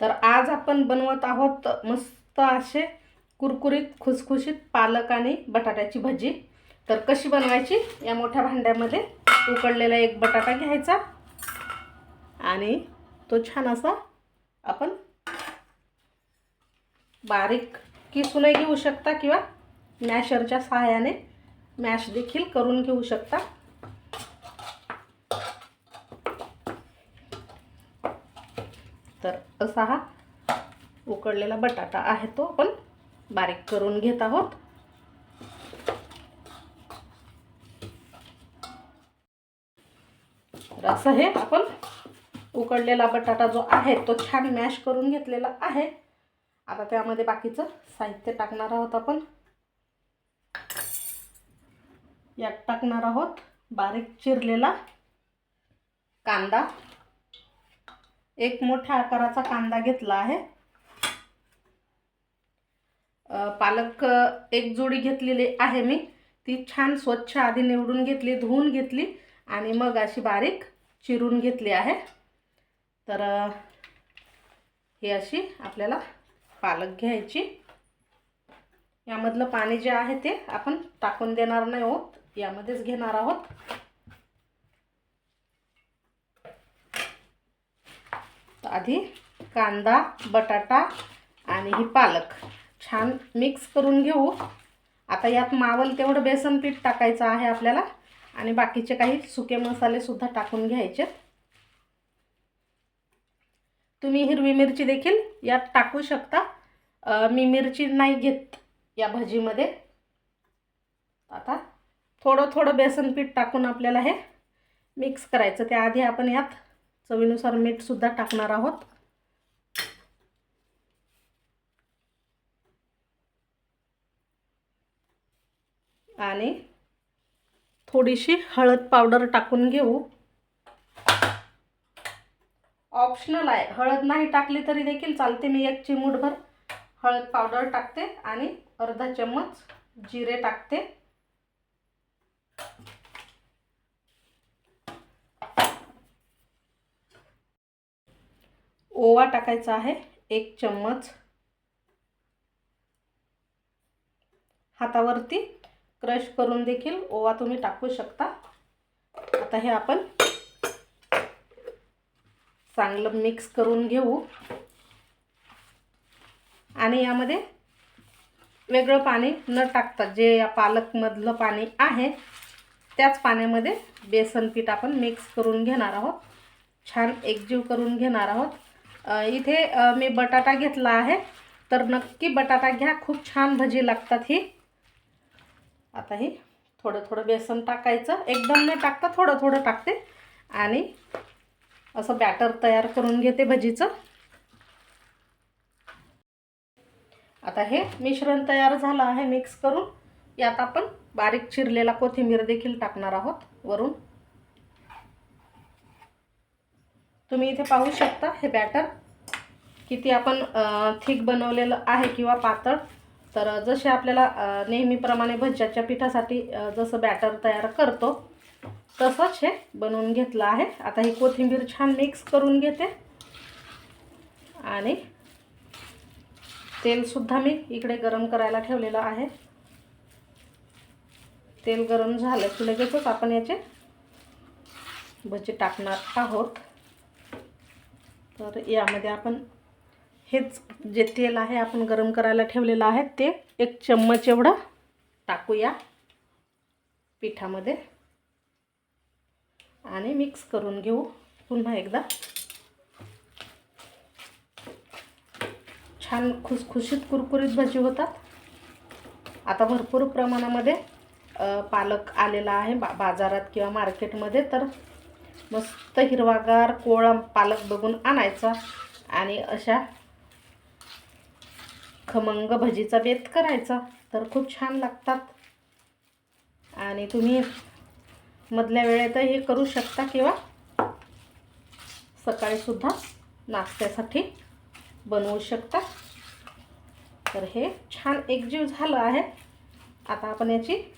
तर आज आपण बनवत आहोत मस्त असे कुरकुरीत खुसखुशीत पालक आणि बटाट्याची भजी. तर कशी बनवायची? या मोठ्या भांड्यामध्ये उकडलेला एक बटाटा घ्यायचा. आणि तो छान असा आपण बारीक किसूनही घेऊ शकता किंवा मॅशरच्या सहाय्याने मॅश देखील करून घेऊ शकता तर असा हा उकडलेला बटाटा आहे तो आपण बारीक करून घेत आहोत. तर असं हे आपण उकडलेला बटाटा जो आहे तो छान मॅश करून घेतलेला आहे. आता त्यामध्ये बाकीचं साहित्य टाकणार आहोत आपण. यात टाकणार आहोत बारीक चिरलेला कांदा. एक मोठ्या आकाराचा कांदा घेतला आहे. पालक एक जोडी घेतलेली आहे मी. ती छान स्वच्छ आधी निवडून घेतली धुवून घेतली आणि मग अशी बारीक चिरून घेतली आहे. तर ही अशी आपल्याला पालक घ्यायची. यामधलं पाणी जे आहे ते आपण टाकून देणार नाही आहोत. यामध्येच घेणार आहोत. आधी कांदा बटाटा आणि ही पालक. छान मिक्स करून घेऊ. आता यात मावल तेवढं बेसन पीठ टाकायचं आहे आपल्याला आणि बाकीचे काही सुके मसालेसुद्धा टाकून घ्यायचे. तुम्ही हिरवी मिरची देखील यात टाकू शकता. मी मिरची नाही घेत या भजीमध्ये. आता थोडं थोडं बेसन पीठ टाकून आपल्याला हे मिक्स करायचं. त्याआधी आपण यात चवीनुसार मीठसुद्धा टाकणार आहोत. आणि थोडीशी हळद पावडर टाकून घेऊ. ऑप्शनल आहे. हळद नाही टाकली तरी देखील चालते. मी एक चिमूटभर हळद पावडर टाकते आणि अर्धा चम्मच जिरे टाकते. ओवा टाकायचा आहे एक चम्मच. हातावरती क्रश करून देखील ओवा तुम्ही टाकू शकता. आता हे आपण चांगलं मिक्स करून घेऊ. आणि यामध्ये वेगळं पाणी न टाकता जे या पालकमधलं पाणी आहे त्याच पाण्यामध्ये बेसन पीठ आपण मिक्स करून घेणार आहोत. छान एकजीव करून घेणार आहोत. इथे मी बटाटा घेतला आहे. तर नक्की बटाटा घ्या. खूप छान भजी लागतात ही. आता ही थोडं थोडं बेसन टाकायचं. एकदम नाही टाकता थोडं थोडं टाकते. आणि असं बॅटर तयार करून घेते भजीचं. आता हे मिश्रण तयार झालं आहे मिक्स करून. यात आपण बारीक चिरलेला कोथिंबीर देखील टाकणार आहोत वरून. तुम्ही इथे पाहू शकता हे बॅटर किती आपण थिक बनवलेलं आहे किंवा पातळ. तर जसे आपल्याला नेहमीप्रमाणे भज्याच्या पिठासाठी जसं बॅटर तयार करतो तसंच हे बनवून घेतलं आहे. आता ही कोथिंबीर छान मिक्स करून घेते. आणि तेलसुद्धा मी इकडे गरम करायला ठेवलेलं आहे. तेल गरम झालं की लगेचच आपण याचे भजी टाकणार आहोत. तर यामध्ये आपण हेच जे तेल आहे आपण गरम करायला ठेवलेलं आहे ते एक चम्मच एवढं टाकूया पिठामध्ये. आणि मिक्स करून घेऊ पुन्हा एकदा. छान खुसखुशीत कुरकुरीत भजी होतात. आता भरपूर प्रमाणामध्ये पालक आलेला आहे बा बाजारात किंवा मार्केटमध्ये तर मस्त हिरवागार कोवळा पालक बघून आणायचा आणि अशा खमंग भजीचा बेत करायचा. तर खूप छान लागतात. आणि तुम्ही मधल्या वेळेत हे करू शकता किंवा सकाळीसुद्धा नाश्त्यासाठी बनवू शकता. तर हे छान एकजीव झालं आहे. आता आपण याची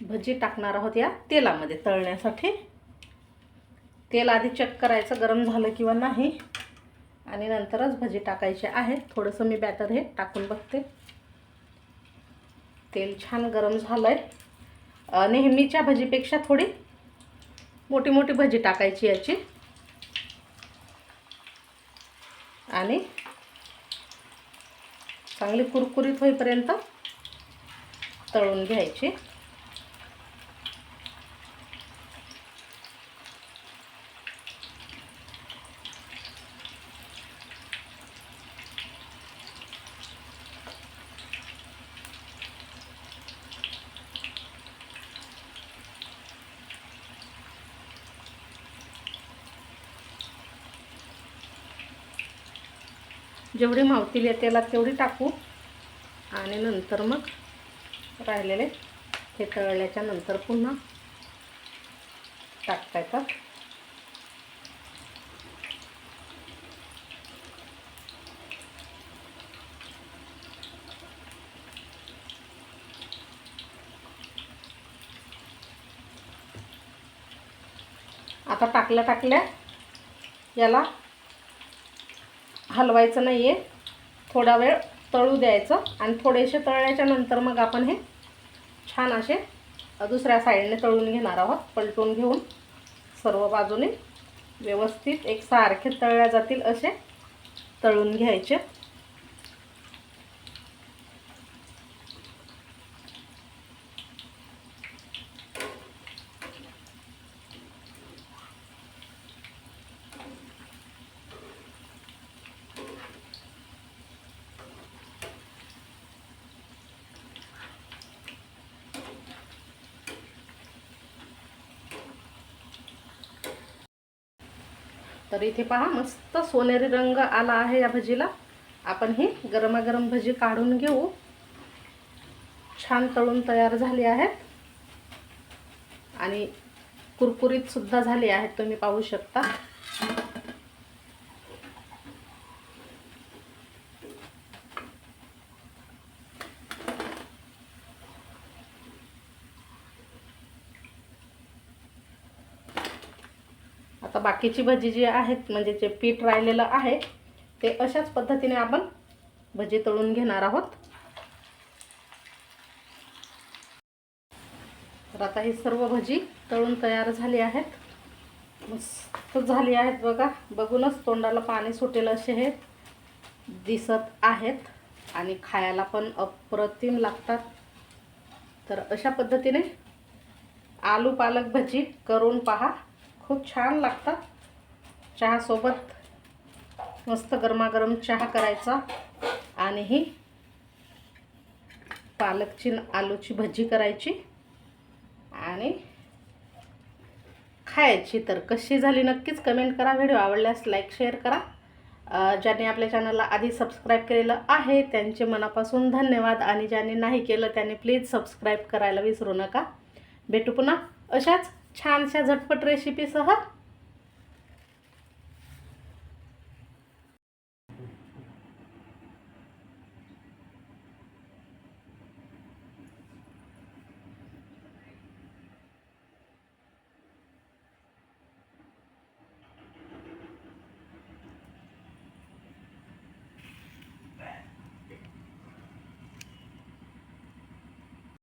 भजी टाकणार आहोत या तेलामध्ये तळण्यासाठी. तेल आधी चेक करायचं गरम झालं किंवा नाही. आणि नंतरच भजी टाकायचे आहे. थोडंसं मी बॅटर हे टाकून बघते. तेल छान गरम झालं आहे नेहमीच्या भजीपेक्षा थोडी मोठी मोठी भजी टाकायची याची. आणि चांगली कुरकुरीत होईपर्यंत तळून घ्यायची. जेवढी मावतील या तेलात तेवढी टाकू. आणि नंतर मग राहिलेले हे तळल्याच्या नंतर पुन्हा टाकता येतात. आता टाकल्या टाकल्या याला हलवायचं नाही आहे थोडा वेळ तळू द्यायचं आणि थोडेसे तळल्याच्या नंतर मग आपण हे छान असे दुसऱ्या साईडने तळून घेणार आहोत. पलटून घेऊन सर्व बाजूने व्यवस्थित एक सारखे तळल्या जातील असे तळून घ्यायचे. तर इथे पहा मस्त सोनेरी रंग आला आहे या भजीला. आपण ही गरमागरम भजी काढून घेऊ. छान तळून तयार झाली आहेत. आणि कुरकुरीत सुद्धा झाली आहेत तुम्ही पाहू शकता. बाकीची भजी जी आहेत म्हणजे जे पीठ राहिलेलं आहे ते अशाच पद्धतीने आपण भजी तळून घेणार आहोत. तर आता ही सर्व भजी तळून तयार झाली आहेत. मस्त झाली आहेत बघा. बघूनच तोंडाला पाणी सुटेल असे हे दिसत आहेत आणि खायला पण अप्रतिम लागतात. तर अशा पद्धतीने आलू पालक भजी करून पहा. खूप छान लागतात. चहासोबत मस्त गरमागरम चहा करायचा. आणि ही पालकची आलूची भजी करायची. आणि खायची तर कशी झाली नक्कीच कमेंट करा. व्हिडिओ आवडल्यास लाईक शेअर करा. ज्यांनी आपल्या चॅनलला आधी सबस्क्राईब केलेलं आहे त्यांचे मनापासून धन्यवाद. आणि ज्यांनी नाही केलं त्यांनी प्लीज सबस्क्राईब करायला विसरू नका. भेटू पुन्हा अशाच छानशा झटपट रेसिपीसह